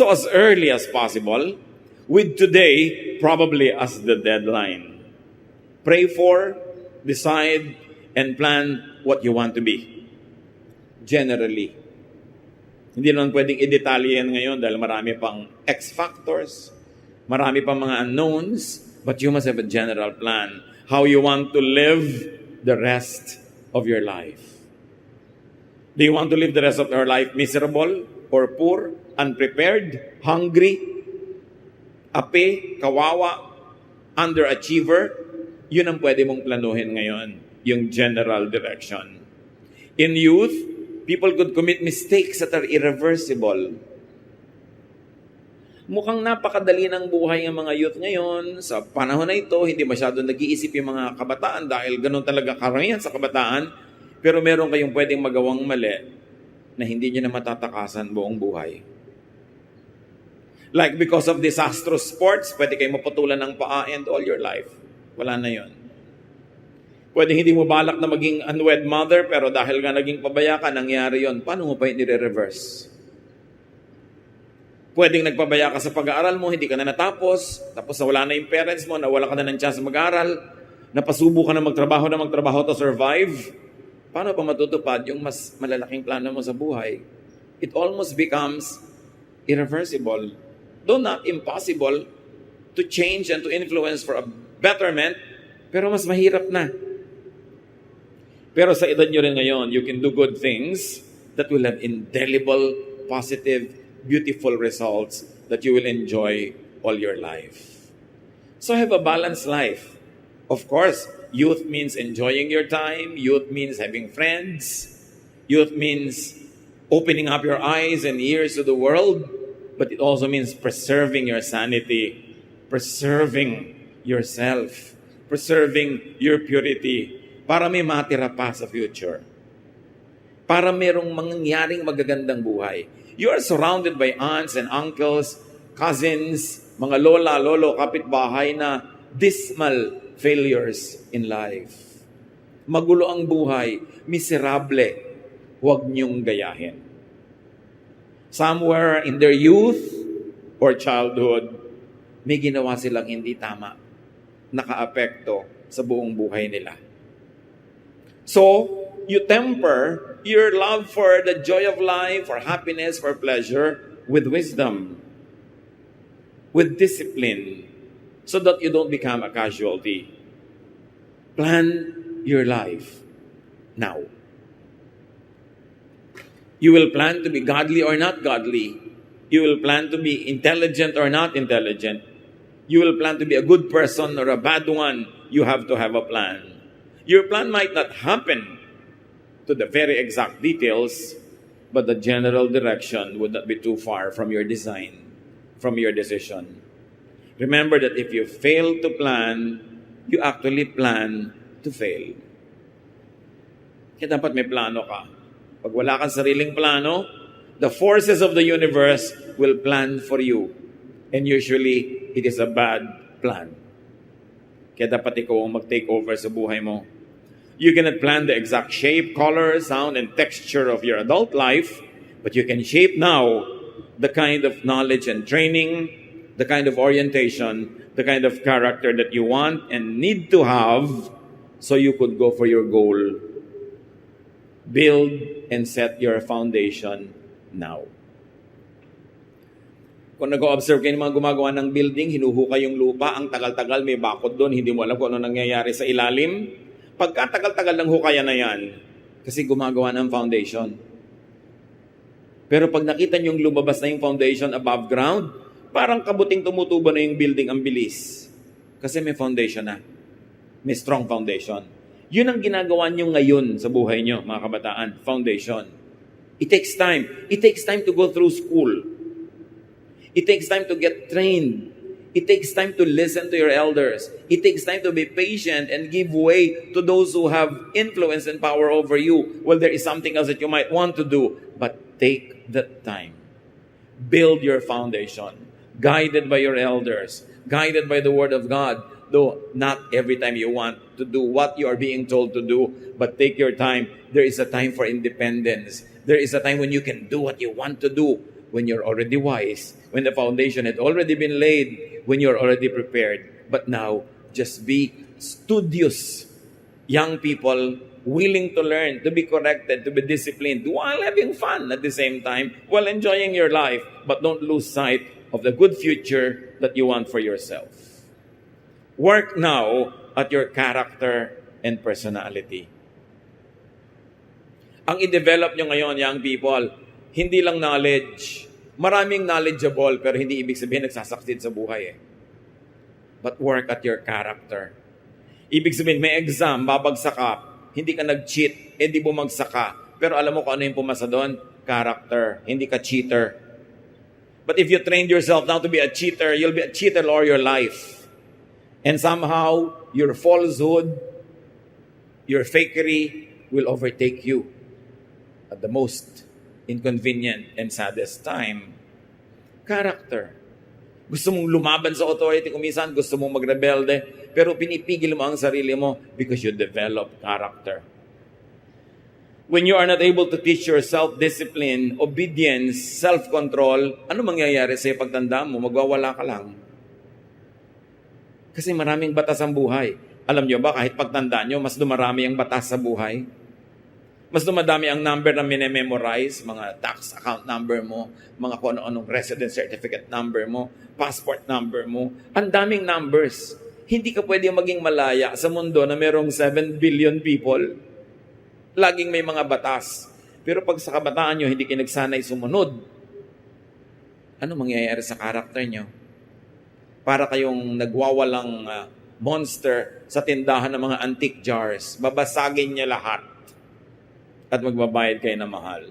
So as early as possible, with today probably as the deadline. Pray for, decide, and plan what you want to be. Generally. Hindi naman pwedeng i-detalye yan ngayon dahil marami pang X factors, marami pang mga unknowns, but you must have a general plan how you want to live the rest of your life. Do you want to live the rest of your life miserable or poor, unprepared, hungry, ape, kawawa, underachiever? Yun ang pwede mong planuhin ngayon, yung general direction. In youth, people could commit mistakes that are irreversible. Mukhang napakadali ng buhay ng mga youth ngayon. Sa panahon na ito, hindi masyado nag-iisip yung mga kabataan dahil ganun talaga karamihan sa kabataan. Pero meron kayong pwedeng magawang mali na hindi nyo na matatakasan buong buhay. Like because of disastrous sports, pwede kayo maputulan ng paa and all your life. Wala na yon. Pwede hindi mo balak na maging unwed mother, pero dahil nga naging pabaya ka, nangyari yon. Paano mo pa yun nire-reverse? Pwedeng nagpabaya ka sa pag-aaral mo, hindi ka na natapos, tapos wala na yung parents mo, nawala ka na ng chance mag-aaral, napasubo ka na magtrabaho na magtrabaho to survive. Paano pa matutupad yung mas malalaking plano mo sa buhay? It almost becomes irreversible. Though not impossible to change and to influence for a betterment, pero mas mahirap na. Pero sa edad nyo rin ngayon, you can do good things that will have indelible, positive, beautiful results that you will enjoy all your life. So have a balanced life. Of course, youth means enjoying your time, youth means having friends, youth means opening up your eyes and ears to the world, but it also means preserving your sanity, preserving yourself, preserving your purity para may matira pa sa future. Para merong mangyaring magagandang buhay. You are surrounded by aunts and uncles, cousins, mga lola, lolo, kapitbahay na dismal failures in life. Magulo ang buhay, miserable, huwag niyong gayahin. Somewhere in their youth or childhood, may ginawa silang hindi tama, nakaapekto sa buong buhay nila. So, you temper your love for the joy of life, for happiness, for pleasure, with wisdom, with discipline, so that you don't become a casualty. Plan your life now. You will plan to be godly or not godly. You will plan to be intelligent or not intelligent. You will plan to be a good person or a bad one. You have to have a plan. Your plan might not happen to the very exact details, but the general direction would not be too far from your design, from your decision. Remember that if you fail to plan, you actually plan to fail. Kaya dapat may plano ka. Pag wala kang sariling plano, the forces of the universe will plan for you. And usually, it is a bad plan. Kaya dapat ikaw ang mag-take over sa buhay mo. You cannot plan the exact shape, color, sound, and texture of your adult life, but you can shape now the kind of knowledge and training, the kind of orientation, the kind of character that you want and need to have so you could go for your goal. Build and set your foundation now. Kung nag-observe kayo ng mga gumagawa ng building, hinuhukay yung lupa, ang tagal-tagal, may bakod doon, hindi mo alam kung ano nangyayari sa ilalim. Pagkatagal-tagal ng hukayan na yan, kasi gumagawa ng foundation. Pero pag nakita nyo yung lumabas na yung foundation above ground, parang kabuting tumutubo na yung building ang bilis. Kasi may foundation na. May strong foundation. Yun ang ginagawa nyo ngayon sa buhay nyo, mga kabataan. Foundation. It takes time. It takes time to go through school. It takes time to get trained. It takes time to listen to your elders. It takes time to be patient and give way to those who have influence and power over you. Well, there is something else that you might want to do, but take the time. Build your foundation, guided by your elders, guided by the Word of God. Though not every time you want to do what you are being told to do, but take your time. There is a time for independence. There is a time when you can do what you want to do when you're already wise, when the foundation had already been laid, when you're already prepared. But now, just be studious young people willing to learn, to be corrected, to be disciplined, while having fun at the same time, while enjoying your life, but don't lose sight of the good future that you want for yourself. Work now at your character and personality. Ang i-develop nyo ngayon, young people, hindi lang knowledge. Maraming knowledgeable, pero hindi ibig sabihin nagsasucceed sa buhay eh. But work at your character. Ibig sabihin, may exam, babagsak ka, hindi ka nag-cheat, eh di bumagsak ka. Pero alam mo kung ano yung pumasa doon? Character. Hindi ka cheater. But if you trained yourself now to be a cheater, you'll be a cheater all your life. And somehow, your falsehood, your fakery will overtake you at the most inconvenient and saddest time. Character. Gusto mong lumaban sa authority kung minsan, gusto mong magrebelde, pero pinipigil mo ang sarili mo because you develop character. When you are not able to teach yourself discipline, obedience, self-control, ano mangyayari sa pagtanda mo? Magwawala ka lang. Kasi maraming batas ang buhay. Alam nyo ba, kahit pagtanda nyo, mas dumarami ang batas sa buhay. Mas dumadami ang number na minememorize, mga tax account number mo, mga kung ano-anong resident certificate number mo, passport number mo. Ang daming numbers. Hindi ka pwede maging malaya sa mundo na merong 7 billion people. Laging may mga batas. Pero pag sa kabataan nyo, hindi kayo nagsanay sumunod, ano mangyayari sa karakter nyo? Para kayong nagwawalang ah, monster sa tindahan ng mga antique jars. Babasagin niya lahat at magbabayad kayo ng mahal.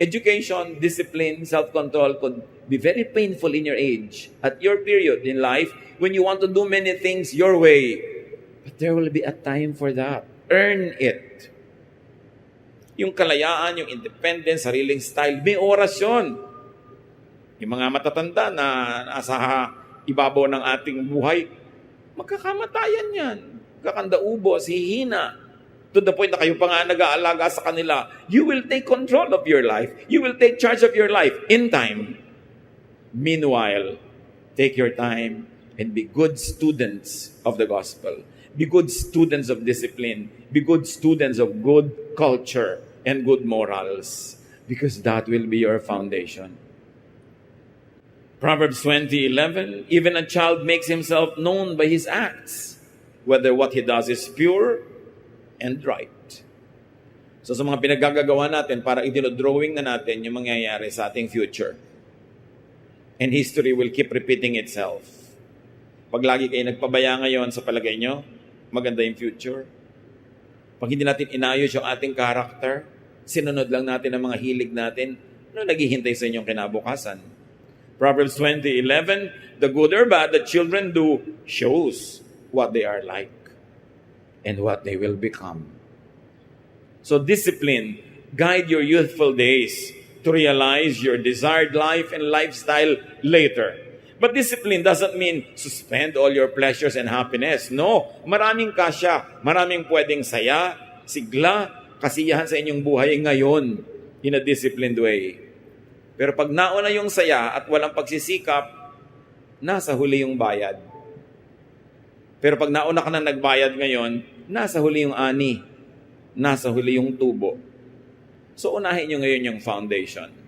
Education, discipline, self-control could be very painful in your age, at your period in life, when you want to do many things your way. But there will be a time for that. Earn it. Yung kalayaan, yung independence, sariling style, may oras yun. Yung mga matatanda na nasa ibabaw ng ating buhay, magkakamatayan yan. Kakanda ubos, hihina, to the point na kayo pa nga nag-aalaga sa kanila, you will take control of your life. You will take charge of your life in time. Meanwhile, take your time and be good students of the gospel. Be good students of discipline. Be good students of good culture and good morals because that will be your foundation. Proverbs 20:11 Even a child makes himself known by his acts, whether what he does is pure and right. So sa mga pinaggagawa natin, para idinodrawing na natin yung mangyayari sa ating future. And history will keep repeating itself. Pag lagi kayo nagpabaya ngayon sa palagay nyo, maganda yung future. Pag hindi natin inayos yung ating character, sinunod lang natin ang mga hilig natin, ano naghihintay sa inyong kinabukasan? Proverbs 20:11, the good or bad that children do shows what they are like and what they will become. So discipline, guide your youthful days to realize your desired life and lifestyle later. But discipline doesn't mean suspend all your pleasures and happiness. No, maraming kasya, maraming pwedeng saya, sigla, kasiyahan sa inyong buhay ngayon in a disciplined way. Pero pag nauna yung saya at walang pagsisikap, nasa huli yung bayad. Pero pag nauna ka na nagbayad ngayon, nasa huli yung ani. Nasa huli yung tubo. So unahin nyo ngayon yung foundation.